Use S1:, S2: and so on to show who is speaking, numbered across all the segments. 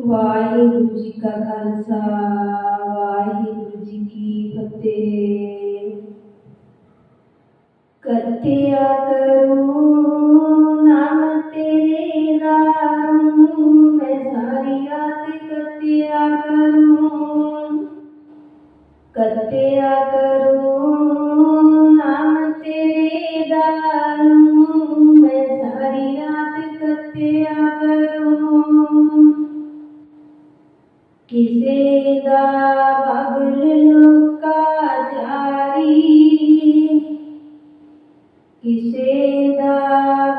S1: ਵਾਹਿਗੁਰੂ ਜੀ ਕਾ ਖਾਲਸਾ ਵਾਹਿਗੁਰੂ ਜੀ ਕੀ ਫਤਿਹ ਕਥਿਆ ਕਰੂੰ ਨਾਮ ਤੇਰੇ ਨਾਮ ਮੈਂ ਸਾਰੀ ਰਾਤ ਕਥਿਆ ਕਰੂੰ ਕਥਿਆ ਕਰੂੰ ਕਿਸੇ ਦਾ ਬਬਲ ਲੁਕਾ ਜਾਰੀ। ਕਿਸੇ ਦਾ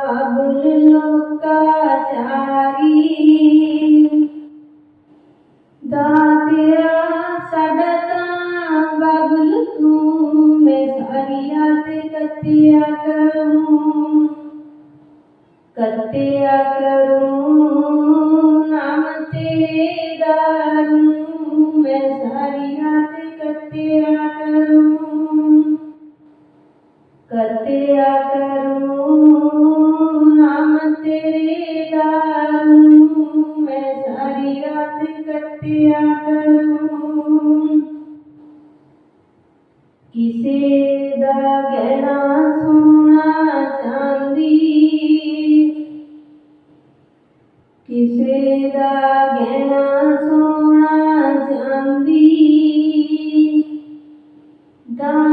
S1: ਬਬਲ ਲੁਕਾ ਜਾਰੀ। ਦਾਤਿਆ ਸਾਡਾ ਤਾਂ ਬਬਲ ਤੂੰ ਮੈਂ ਸਾਰੀਆਂ ਰਾਤ ਕੱਤਿਆ ਕਰੂੰ। ਕੱਤਿਆ ਕਰੂੰ। हरिनाथ कतेरा करूँ। कतेरा करूँ, नाम तेरे दारू। मैं सारी रात कतेरा करूँ। किसे दाग The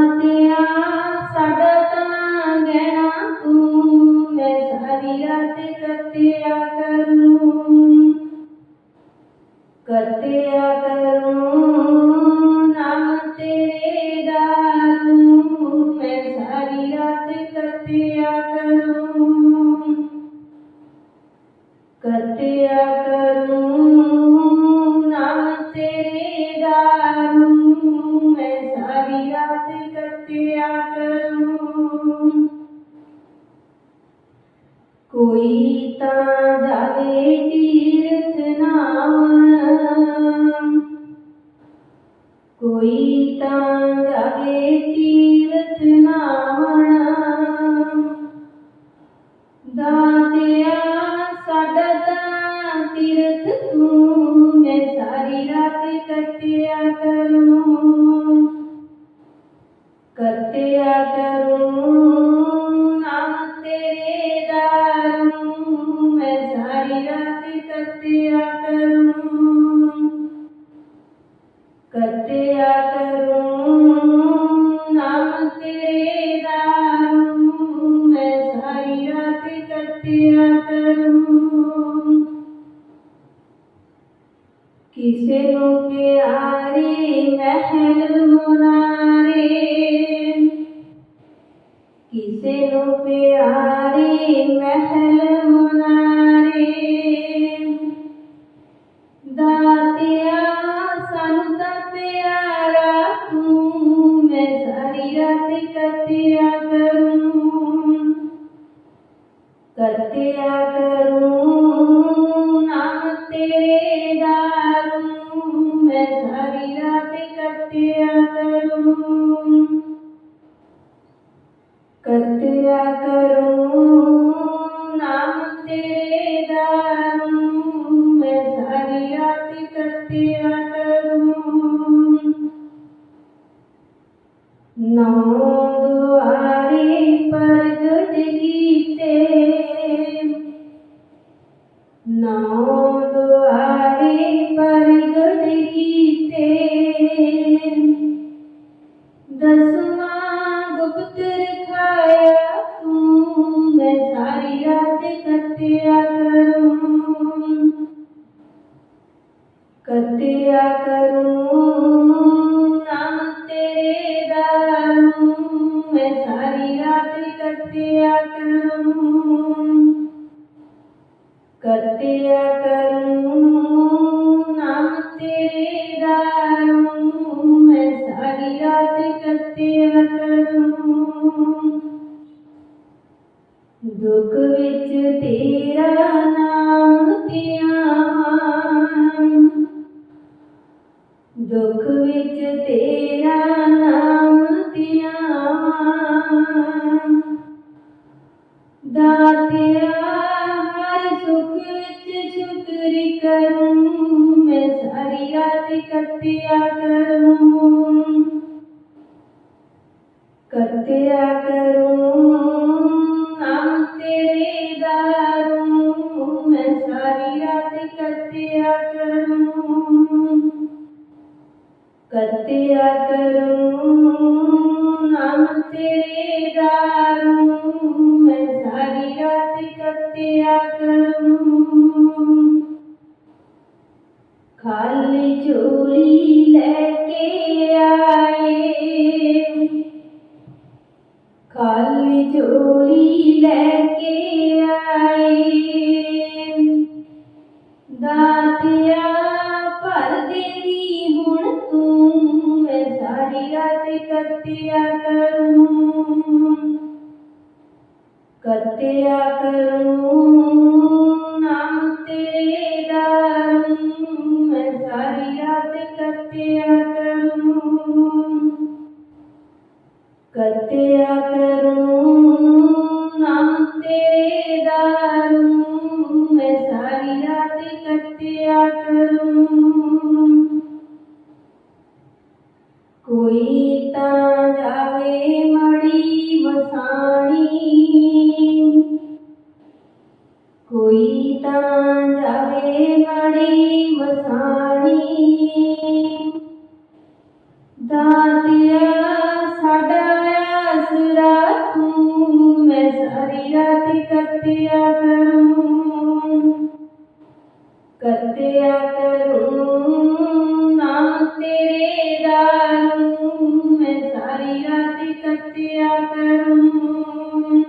S1: कोई ता जावे तीर्थ नाम। कोई ता जावे तेरा करूँ किसे नो प्यारी महल मुनारे? किसे नो प्यारी महल कतिया करूँ नाम तेरे दारूं मैं सारी रात कतिया करूँ। कतिया कर दुख विच तेरा नाम दिया दातिया हर मैं सारी रात कत्या करूँ। कत्या करूँ ਕੱਟਿਆ ਕਰੂੰ ਨਾਮ ਤੇਰੇ ਦਾਰੂ ਮੈਂ ਸਾਰੀ ਰਾਤ ਕੱਟਿਆ ਕਰੂੰ ਖਾਲੀ ਝੋਲੀ ਲੈ ਕੇ ਆਏ ਖਾਲੀ ਝੋਲੀ ਲੈ ਕੇ हरियाते कत्या करूँ कत्या करूँ नाम तेरे दारू मैं सारी रात कत्या करूँ कत्या करूँ कतिया करूँ कतिया करूँ ना तेरे दारूं, मैं सारी रात कतिया करूँ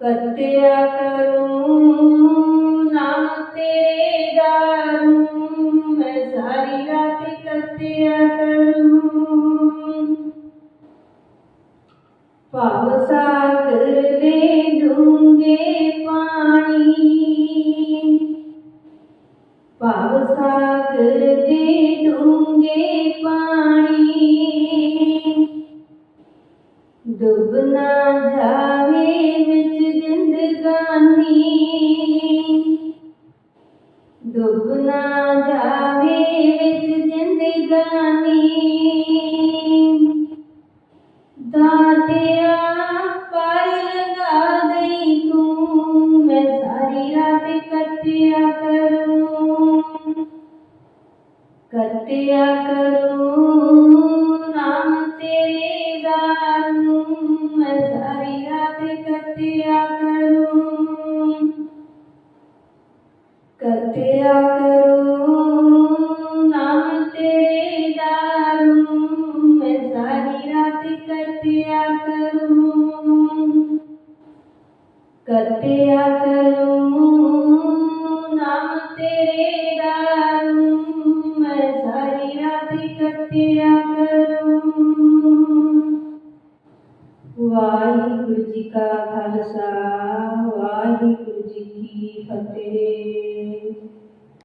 S1: कतिया करूँ ना तेरे दारूं, मैं सारी रात कतिया करूँ। पावसा ਜ਼ਿੰਦਗਾਨੀ ਡੁੱਬ ਨਾ ਜਾਵੇ ਵਿੱਚ ਜ਼ਿੰਦਗਾਨੀ ਦਾਤਿਆ ਪਰ ਲਗਾ ਦਈ ਤੂੰ, ਮੈਂ ਸਾਰੀ ਰਾਤ ਕੱਟਿਆ ਕਰੂੰ। ਕੱਟਿਆ ਕਰੂੰ ਨਾਮ ਤੇਰੇ ਦਾਰੂ ਮੈਂ ਸਾਰੀ ਰਾਤ ਕੱਟਿਆ ਕੱਟਿਆ ਕਰੂੰ, ਨਾਮ ਤੇਰੇ ਦਾਰੂ, ਮੈਂ ਸਾਰੀ ਰਾਤ ਕੱਟਿਆ ਕਰੂੰ। ਕੱਟਿਆ ਕਰੂੰ, ਨਾਮ ਤੇਰੇ ਦਾਰੂ, ਮੈਂ ਸਾਰੀ ਰਾਤ ਕੱਟਿਆ ਕਰੂੰ। ਵਾਹਿਗੁਰੂ ਜੀ ਕਾ ਖਾਲਸਾ, ਵਾਹਿਗੁਰੂ ਜੀ ਕੀ ਫਤਿਹ।